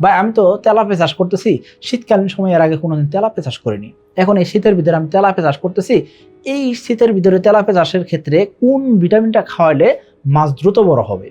বা আমি তো তেলাপে চাষ করতেছি। শীতকালীন সময় এর আগে কোনোদিন তেলাপে চাষ করিনি। এখন এই শীতের ভিতরে আমি তেলাপে চাষ করতেছি। এই শীতের ভিতরে তেলাপে চাষের ক্ষেত্রে কোন ভিটামিনটা খাওয়ালে মাছ দ্রুত বড় হবে?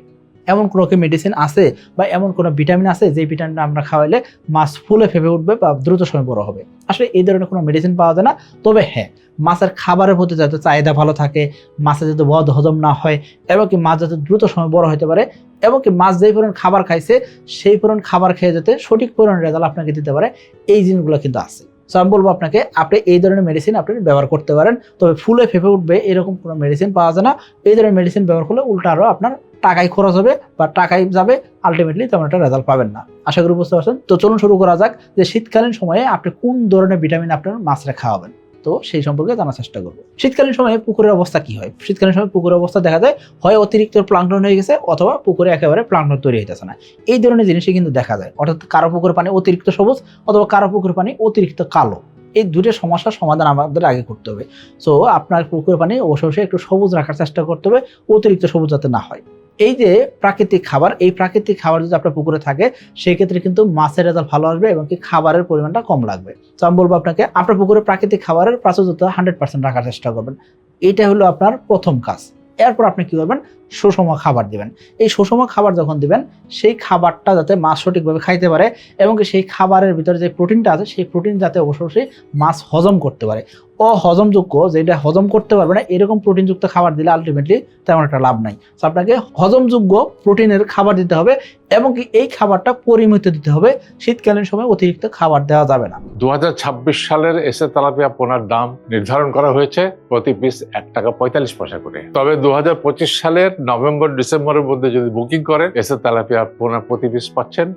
এমন কোনো কি মেডিসিন আছে বা এমন কোনো ভিটামিন আছে যে ভিটামিনটা আমরা খাওয়াইলে মাছ ফুলে ফেপে উঠবে বা দ্রুত সময় বড় হবে। আসলে এই ধরনের কোনো মেডিসিন পাওয়া যায় না। তবে হ্যাঁ মাছের খাবারের প্রতি যাতে চাহিদা ভালো থাকে মাছের যাতে বদ হজম না হয়, এবং কি মাছ যাতে দ্রুত সময় বড় হতে পারে, এবং কি মাছ যেই পরিমাণ খাবার খাইছে, সেই পরিমাণ খাবার খেয়ে যাতে সঠিক পরিমাণ রেজাল্ট আপনাকে দিতে পারে, এই জিনিসগুলো কিন্তু আছে। সো আমি বলব আপনাকে, আপনি এই ধরনের মেডিসিন আপনি ব্যবহার করতে পারেন, তবে ফুলে ফেঁপে উঠবে এরকম কোনো মেডিসিন পাওয়া যায় না। এই ধরনের মেডিসিন ব্যবহার করলে উল্টা আরও আপনার টাকাই খরচ হবে বা টাকাই যাবে আলটিমেটলি তেমন একটা রেজাল্ট পাবেন না। আশা করি বুঝতে পারছেন? তো চলুন শুরু করা যাক যে শীতকালীন সময়ে আপনি কোন ধরনের ভিটামিন আপনার মাছরা খাওয়াবেন। তো সেই সম্পর্কে জানার চেষ্টা করব। শীতকালীন সময়ে পুকুরের অবস্থা কি হয়? শীতকালীন সময় পুকুরের অবস্থা দেখা যায়, হয় অতিরিক্ত প্লাঙ্কটন হয়ে গেছে অথবা পুকুরে একেবারে প্লাঙ্কটন তৈরি হইতেছে না। এই ধরনের জিনিসই কিন্তু দেখা যায়। অর্থাৎ কারও পুকুরের পানি অতিরিক্ত সবুজ অথবা কারও পুকুরের পানি অতিরিক্ত কালো। এই দুটো সমস্যার সমাধান আমাদের আগে করতে হবে। সো আপনার পুকুরের পানি অবশ্যই একটু সবুজ রাখার চেষ্টা করতে হবে, অতিরিক্ত সবুজ যাতে না হয়। এই যে প্রাকৃতিক খাবার, এই প্রাকৃতিক খাবার যদি আপনার পুকুরে থাকে, সেই ক্ষেত্রে কিন্তু মাছের রেজাল্ট ভালো আসবে এবং কি খাবারের পরিমাণটা কম লাগবে। তো আমি বলব আপনাকে, আপনার পুকুরে প্রাকৃতিক খাবারের প্রাচুর্যতা হান্ড্রেড পার্সেন্ট রাখার চেষ্টা করবেন। এটা হলো আপনার প্রথম কাজ। এরপর আপনি কি করবেন? সুষম খাবার দিবেন। এই সুষম খাবার যখন দিবেন, সেই খাবারটা যাতে মাছ সঠিকভাবে খাইতে পারে এবং সেই খাবারের ভিতরে যে প্রোটিনটা আছে, সেই প্রোটিন যাতে অবশ্যই মাছ হজম করতে পারে। অহজমযোগ্য যেটা হজম করতে পারবে না, এরকম প্রোটিনযুক্ত খাবার দিলে আলটিমেটলি তেমন একটা লাভ নাই। তো আপনাকে হজমযোগ্য প্রোটিনের খাবার দিতে হবে এবং কি এই খাবারটা পরিমিত দিতে হবে। শীতকালীন সময় অতিরিক্ত খাবার দেওয়া যাবে না। দু হাজার ছাব্বিশ সালের এসে তালাপিয়া পোনার দাম নির্ধারণ করা হয়েছে প্রতি পিস এক টাকা পঁয়তাল্লিশ পয়সা করে। তবে দু হাজার পঁচিশ সালের নভেম্বর ডিসেম্বরের মধ্যে যদি বুকিং করেন এসে তেলাপিয়া পোনা প্রতি পিস পাচ্ছেন।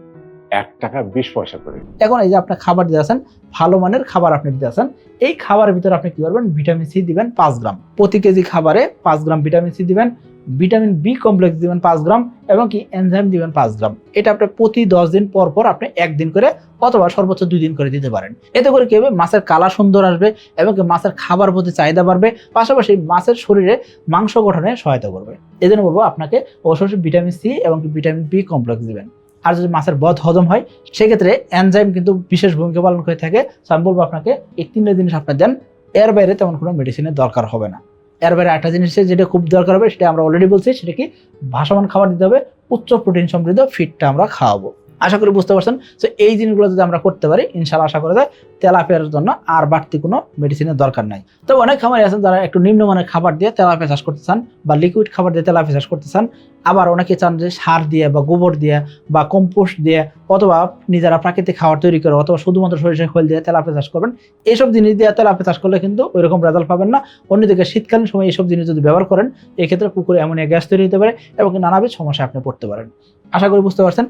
এক টাকা বিশ পয়সা করে। এখন এই যে আপনার খাবার দিয়ে আছেন, ভালো মানের খাবার আপনি দিতে আছেন, এই খাবারের ভিতরে আপনি কি করবেন? ভিটামিন সি দিবেন পাঁচ গ্রাম। প্রতি কেজি খাবারে পাঁচ গ্রাম ভিটামিন সি দিবেন, ভিটামিন বি কমপ্লেক্স দিবেন পাঁচ গ্রাম এবং কি এনজাইম দিবেন পাঁচ গ্রাম। এটা আপনি প্রতি দশ দিন পর পর আপনি একদিন করে অথবা সর্বোচ্চ দুই দিন করে দিতে পারেন। এতে করে কি হবে? মাছের কালার সুন্দর আসবে এবং কি মাছের খাবার প্রতি চাহিদা বাড়বে, পাশাপাশি মাছের শরীরে মাংস গঠনে সহায়তা করবে। এই জন্য বলব আপনাকে অবশ্যই ভিটামিন সি এবং ভিটামিন বি কমপ্লেক্স দিবেন। আর যদি মাছের বধ হজম হয়, সেক্ষেত্রে এনজাইম কিন্তু বিশেষ ভূমিকা পালন করে থাকে। সো আমি বলব আপনাকে, এই তিনটা জিনিস আপনার দেন। এর বাইরে তেমন কোনো মেডিসিনের দরকার হবে না। এর বাইরে একটা জিনিসের যেটা খুব দরকার হবে, সেটা আমরা অলরেডি বলছি, সেটা কি ভাসমান খাবার দিতে হবে, উচ্চ প্রোটিন সমৃদ্ধ ফিডটা আমরা খাওয়াবো। আশা করি বুঝতে পারছেন। তো এই জিনিসগুলো যদি আমরা করতে পারি ইনশাল্লাহ আশা করা যায়, তেলাপিয়ার জন্য আর বাড়তি কোনো মেডিসিনের দরকার নাই। তবে অনেক খামারি আছেন যারা একটু নিম্নমানের খাবার দিয়ে তেলাপিয়া চাষ করতে চান বা লিকুইড খাবার দিয়ে তেলাপিয়া চাষ করতে চান। আবার অনেকে চান যে সার দিয়ে বা গোবর দিয়ে বা কম্পোস্ট দিয়ে অথবা নিজেরা প্রাকৃতিক খাবার তৈরি করে অথবা শুধুমাত্র সরিষা খোল দিয়ে তেলাপিয়া চাষ করবেন। এইসব জিনিস দিয়ে তেলাপিয়া চাষ করলে কিন্তু ওইরকম রেজাল্ট পাবেন না। অন্যদিকে শীতকালীন সময় এইসব জিনিস যদি ব্যবহার করেন, এক্ষেত্রে পুকুরে অ্যামোনিয়া গ্যাস তৈরি হতে পারে এবং নানাবিধ সমস্যা আপনি পড়তে পারেন। আশা করি বুঝতে পারছেন।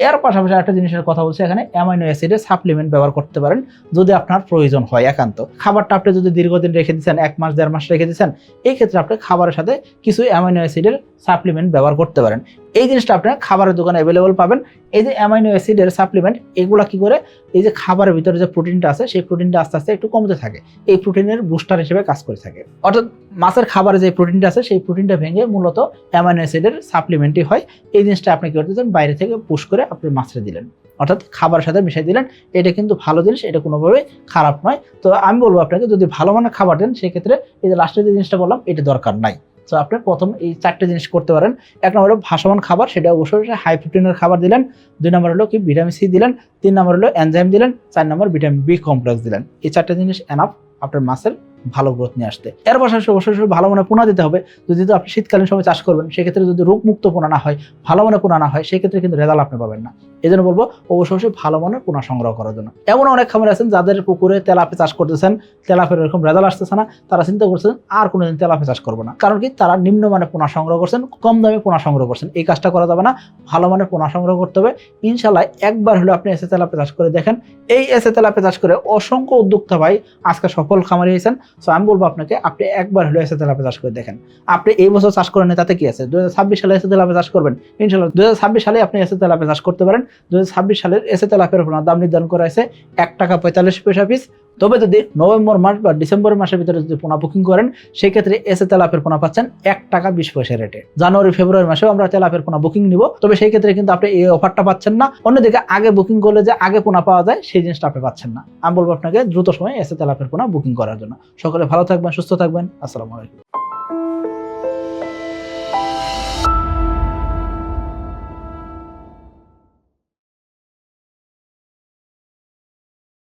এর পাশাপাশি একটা জিনিসের কথা বলছি, এখানে অ্যামাইনো অ্যাসিডের সাপ্লিমেন্ট ব্যবহার করতে পারেন যদি আপনার প্রয়োজন হয় একান্ত। খাবারটা আপনি যদি দীর্ঘদিন রেখে দিচ্ছেন, এক মাস, দেড় মাস রেখে দিচ্ছেন এই ক্ষেত্রে আপনি খাবারের সাথে কিছু অ্যামাইনো অ্যাসিডের সাপ্লিমেন্ট ব্যবহার করতে পারেন। এই জিনিসটা আপনার খাবারের দোকানে অ্যাভেলেবল পাবেন। এই যে অ্যামাইনো অ্যাসিডের সাপ্লিমেন্ট এগুলা কি করে? এই যে খাবারের ভিতরে যে প্রোটিনটা আছে, সেই প্রোটিনটা আস্তে আস্তে একটু কমতে থাকে। এই প্রোটিনের বুস্টার হিসেবে কাজ করে থাকে। অর্থাৎ মাছের খাবারে যে প্রোটিনটা আছে, সেই প্রোটিনটা ভেঙে মূলত অ্যামাইনো অ্যাসিডের সাপ্লিমেন্টই হয়। এই জিনিসটা আপনি কী করতে বাইরে থেকে পুশ করে আপনি মাছটা দিলেন। অর্থাৎ খাবারের সাথে মিশিয়ে দিলেন। এটা কিন্তু ভালো জিনিস, এটা কোনোভাবে খারাপ নয়। তো আমি বলব আপনাকে, যদি ভালো মানের খাবার দেন, সেক্ষেত্রে এই যে লাস্টের যে জিনিসটা বললাম, এটা দরকার নাই। তো আপনি প্রথম এই চারটে জিনিস করতে পারেন। এক নম্বর হলো ভাসমান খাবার, সেটা অবশ্যই হাই প্রোটিনের খাবার দিলেন। দুই নম্বর হলো কি ভিটামিন সি দিলেন। তিন নম্বর হলো এনজাইম দিলেন। চার নম্বর ভিটামিন বি কমপ্লেক্স দিলেন। এই চারটে জিনিস এনাফ আপনার মাছের ভালো গ্রোথ নিয়ে আসতে। এর পাশাপাশি অবশ্যই ভালো মানে পোনা দিতে হবে। যদি তো আপনি শীতকালীন সময় চাষ করবেন, সেক্ষেত্রে যদি রোগমুক্ত পোনা না হয়, ভালো মানে পোনা না হয়, সেক্ষেত্রে কিন্তু রেজাল্ট আপনি পাবেন না। এই জন্য বলব, অবশ্যই ভালো মানের পোনা সংগ্রহ করার জন্য। এমন অনেক খামার আছেন যাদের পুকুরে তেলাপে চাষ করতেছেন তেলাপের এরকম রেজাল্ট আসতেছে না, তারা চিন্তা করছেন আর কোনোদিন তেলাপে চাষ করব না। কারণ কি? তারা নিম্নমানের পোনা সংগ্রহ করছেন, কম দামে পোনা সংগ্রহ করছেন। এই কাজটা করা যাবে না। ভালো মানের পোনা সংগ্রহ করতে হবে। ইনশাল্লাহ একবার হলেও আপনি এসে তেলাপে চাষ করে দেখেন। এই এসে তেলাপে চাষ করে অসংখ্য উদ্যোক্তা ভাই আজকে সফল খামারি হয়েছেন। সো আমি বলব আপনাকে, আপনি একবার হলে এসে তেলাপে চাষ করে দেখেন। আপনি এই বছর চাষ করেন তাতে কি আছে? দুহাজার ছাব্বিশ সালে এসে তেলাপে চাষ করবেন? ইনশাল্লাহ দু হাজার ছাব্বিশ সালে আপনি এসে তেলাপে চাষ করতে পারেন। দু সালের এসে তেলাপের দাম নির্ধারণ করা হয়েছে এক টাকা পঁয়তাল্লিশ পয়সা পিস তবে যদি নভেম্বর মাস বা ডিসেম্বর মাসের ভিতরে যদি পোনা বুকিং করেন সেই ক্ষেত্রে এসে তেলাপের পোনা পাচ্ছেন এক টাকা বিশ পয়সা রেটে জানুয়ারি, ফেব্রুয়ারি মাসেও আমরা তেলাপের পোনা বুকিং নিব। তবে সেই ক্ষেত্রে কিন্তু আপনি এই অফারটা পাচ্ছেন না। অন্যদিকে আগে বুকিং করলে যে আগে পোনা পাওয়া যায়, সেই জিনিসটা আপনি পাচ্ছেন না। আমি বলব আপনাকে, দ্রুত সময় এসে তেলাপের পোনা বুকিং করার জন্য। সকলে ভালো থাকবেন, সুস্থ থাকবেন। আসসালামু আলাইকুম।